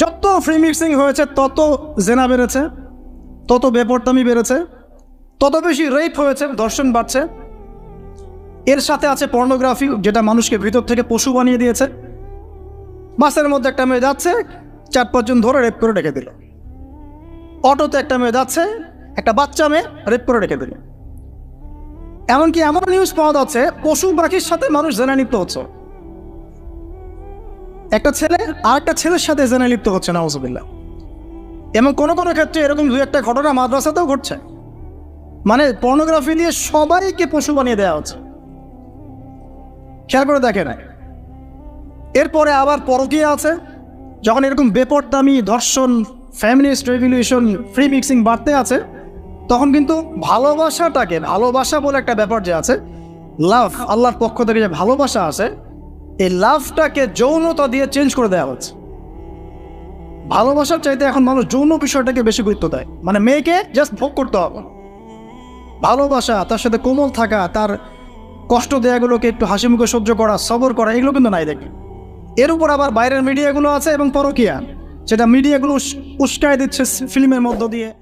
যত free mixing হয়েছে, তত জেনা বেড়েছে, তত বেপরদামি বেড়েছে, তত বেশি রেপ হয়েছে, ধর্ষণ বাড়ছে। এর সাথে আছে পর্নোগ্রাফি যেটা মানুষকে ভিতর থেকে পশু বানিয়ে দিয়েছে। বাসের মধ্যে একটা মেয়ে যাচ্ছে, চার পাঁচজন ধরে রেপ করে রেখে দিল। অটোতে একটা মেয়ে যাচ্ছে, একটা বাচ্চা মেয়ে রেপ করে রেখে দিল। এমনকি এমন নিউজ পাওয়া যাচ্ছে, পশু পাখির সাথে মানুষ জেনা লিপ্ত হচ্ছে। একটা ছেলে আর একটা ছেলের সাথে জেনা লিপ্ত হচ্ছে নওয়াজবিল্লা এবং কোনো কোনো ক্ষেত্রে এরকম দু একটা ঘটনা মাদ্রাসাতেও ঘটছে। মানে পর্নোগ্রাফি দিয়ে সবাইকে পশু বানিয়ে দেওয়া হচ্ছে। খেয়াল করে দেখে না এরপরে আবার পরকীয়া আছে, যখন এরকম বেপরদামি, ধর্ষণ ফ্যামিলিস্ট রেভলিউশন ফ্রি মিক্সিং বাড়তে আছে, তখন কিন্তু ভালোবাসাটাকে ভালোবাসা বলে একটা ব্যাপার যে আছে লাভ আল্লাহর পক্ষ থেকে যে ভালোবাসা আছে এই লাভটাকে যৌনতা দিয়ে চেঞ্জ করে দেওয়া হচ্ছে। ভালোবাসার চাইতে এখন মানুষ যৌন বিষয়টাকে বেশি গুরুত্ব দেয়। মানে মেয়েকে জাস্ট ভোগ করতে হবে। ভালোবাসা, তার সাথে কোমল থাকা, তার কষ্ট দেয়াগুলোকে একটু হাসি মুখে সহ্য করা, সবর করা, এগুলো কিন্তু নাই দেখি। এর উপর আবার বাইরের মিডিয়াগুলো আছে এবং পরকিয়া। সেটা মিডিয়াগুলো উস- উস্কায় দিচ্ছে ফিল্মের মধ্য দিয়ে।